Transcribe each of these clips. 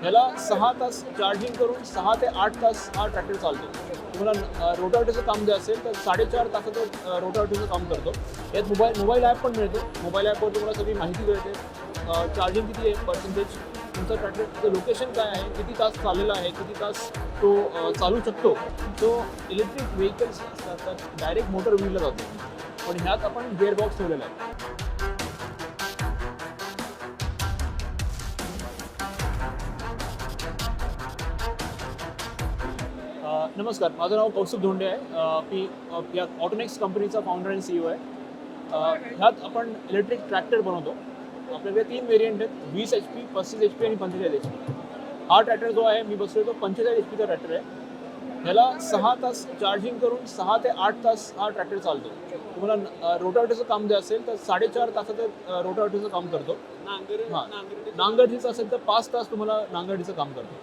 ह्याला सहा तास चार्जिंग करून सहा ते आठ तास हा ट्रॅक्टर चालतो. तुम्हाला रोटावेटरचं काम जे असेल तर साडेचार तासाचं रोटावेटरचं काम करतो. यात मोबाईल मोबाईल ॲप पण मिळतो. मोबाईल ॲपवर तुम्हाला सगळी माहिती मिळते. चार्जिंग किती आहे पर्सेंटेज तुमचं ट्रॅक्टरचं लोकेशन काय आहे किती तास चाललेला आहे किती तास तो चालू शकतो. तो इलेक्ट्रिक व्हेकल्स असतात डायरेक्ट मोटर व्हीलला जातो. पण ह्यात आपण गेअरबॉक्स ठेवलेला आहे. नमस्कार माझं नाव कौस्तुभ धोंडे आहे. मी या ऑटोनेक्स कंपनीचा फाउंडर आणि सीईओ आहे. ह्यात आपण इलेक्ट्रिक ट्रॅक्टर बनवतो. आपल्याकडे तीन व्हेरियंट आहेत. वीस एच पी पस्तीस एच पी आणि पंचेचाळीस एच पी हा ट्रॅक्टर जो आहे मी बसलो तो पंचेचाळीस एच पीचा ट्रॅक्टर आहे. ह्याला सहा तास चार्जिंग करून सहा ते आठ तास हा ट्रॅक्टर चालतो. तुम्हाला रोटावेटरचं काम जे असेल तर साडेचार तासाचं रोटावेटरचं काम करतो. हां. नांगरटीचं असेल तर पाच तास तुम्हाला नांगरटीचं काम करतो.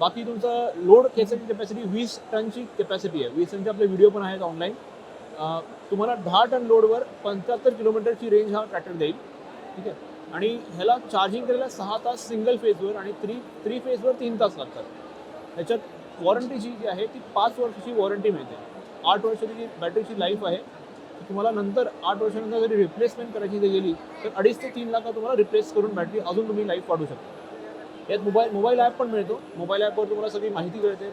बाकी तुमचं लोड खेचायची कॅपॅसिटी वीस टनची कॅपॅसिटी आहे. वीस टनचे आपले व्हिडिओ पण आहेत ऑनलाईन तुम्हाला दहा टन लोडवर पंच्याहत्तर किलोमीटरची रेंज हा ट्रॅक्टर देईल. ठीक आहे? आणि ह्याला चार्जिंग करायला सहा तास सिंगल फेजवर आणि थ्री थ्री फेजवर तीन तास लागतात. ह्याच्यात वॉरंटीची जी आहे ती पाच वर्षाची वॉरंटी मिळते. आठ वर्षाची जी बॅटरीची लाईफ आहे तुम्हाला नंतर आठ वर्षानंतर जरी रिप्लेसमेंट करायची जर गेली तर अडीच ते तीन लाख तुम्हाला रिप्लेस करून बॅटरी अजून तुम्ही लाईफ वाढू शकता. यात मोबाईल मोबाईल ॲप पण मिळतो. मोबाईल ॲपवर तुम्हाला सगळी माहिती मिळते.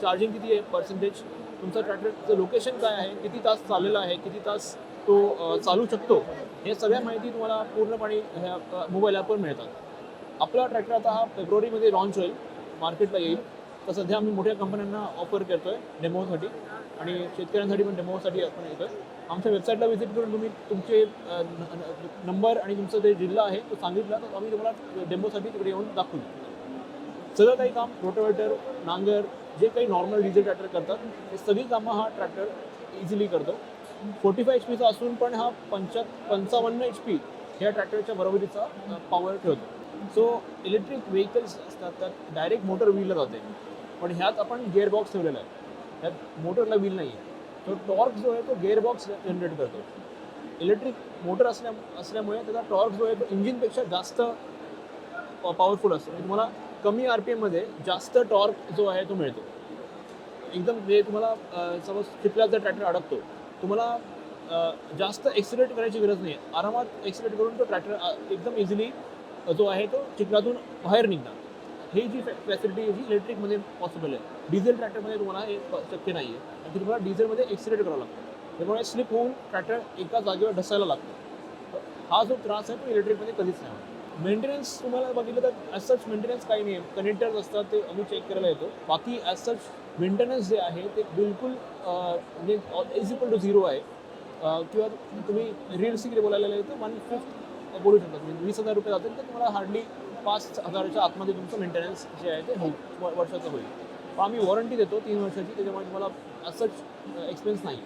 चार्जिंग किती आहे पर्सेंटेज तुमचं ट्रॅक्टरचं लोकेशन काय आहे किती तास चाललेला आहे किती तास तो चालू शकतो? हे सगळ्या माहिती तुम्हाला पूर्णपणे ह्या मोबाईल ॲपवर मिळतात. आपला ट्रॅक्टर आता हा फेब्रुवारीमध्ये लॉन्च होईल. मार्केटला येईल. तर सध्या आम्ही मोठ्या कंपन्यांना ऑफर करतो आहे डेमोसाठी आणि शेतकऱ्यांसाठी पण डेमोसाठी आपण येतो आमच्या वेबसाईटला व्हिजिट करून तुम्ही तुमचे नंबर आणि तुमचं जे जिल्हा आहे तो सांगितला तर आम्ही तुम्हाला डेमोसाठी तिकडे येऊन दाखवू. सगळं काही काम रोटोवेटर नांगर जे काही नॉर्मल डिझेल ट्रॅक्टर करतात हे सगळी कामं हा ट्रॅक्टर इझिली करतो. फोर्टी फाय एच पीचा असून पण हा पंचा पंचावन्न एच पी ह्या ट्रॅक्टरच्या बरोबरीचा पॉवर ठेवतो. सो इलेक्ट्रिक व्हेकल्स असतात त्यात डायरेक्ट मोटर व्हीलर जाते. पण ह्यात आपण गेअरबॉक्स ठेवलेला आहे. ह्यात मोटरला व्हील नाही आहे तो टॉर्क जो आहे तो गेअरबॉक्स जनरेट करतो इलेक्ट्रिक मोटर असल्या असल्यामुळे त्याचा टॉर्क जो आहे तो इंजिनपेक्षा जास्त पॉवरफुल असतो. म्हणजे तुम्हाला कमी आर पी एममध्ये जास्त टॉर्क जो आहे तो मिळतो. एकदम जे तुम्हाला समज चिखलात जर ट्रॅक्टर अडकतो तुम्हाला जास्त एक्सिलेट करायची गरज नाही. आहे आरामात एक्सिलेट करून तो ट्रॅक्टर एकदम इझिली जो आहे तो चिखलातून बाहेर निघणार. हे जी फॅसिलिटी जी इलेक्ट्रिकमध्ये पॉसिबल आहे. डिझेल ट्रॅक्टरमध्ये तुम्हाला हे शक्य नाही आहे आणि तुम्हाला डिझेलमध्ये एक्सिलेट करावं लागतं. त्यामुळे स्लिप होऊन ट्रॅक्टर एका जागेवर ढसायला लागतो. हा जो त्रास आहे तो इलेक्ट्रिकमध्ये कधीच नाही मेंटेनन्स तुम्हाला बघितलं तर ॲज सच मेंटेनन्स काही नाही आहे. कनेक्टर्स असतात ते आम्ही चेक करायला येतो. बाकी ॲज सच मेंटेनन्स जे आहे ते बिलकुल म्हणजे इज इक्वल टू झिरो आहे. किंवा तुम्ही रिअलिस्टिकली बोलायला येतो तर वन फिफ्थ बोलू शकता. म्हणजे वीस हजार रुपये जातील तर तुम्हाला हार्डली पाच हजाराच्या आतमध्ये तुमचं मेंटेनन्स जे आहे ते होईल व- वर्षाचं होईल. आम्ही वॉरंटी देतो तीन वर्षाची त्याच्यामुळे तुम्हाला ॲज सच एक्सपेन्स नाही.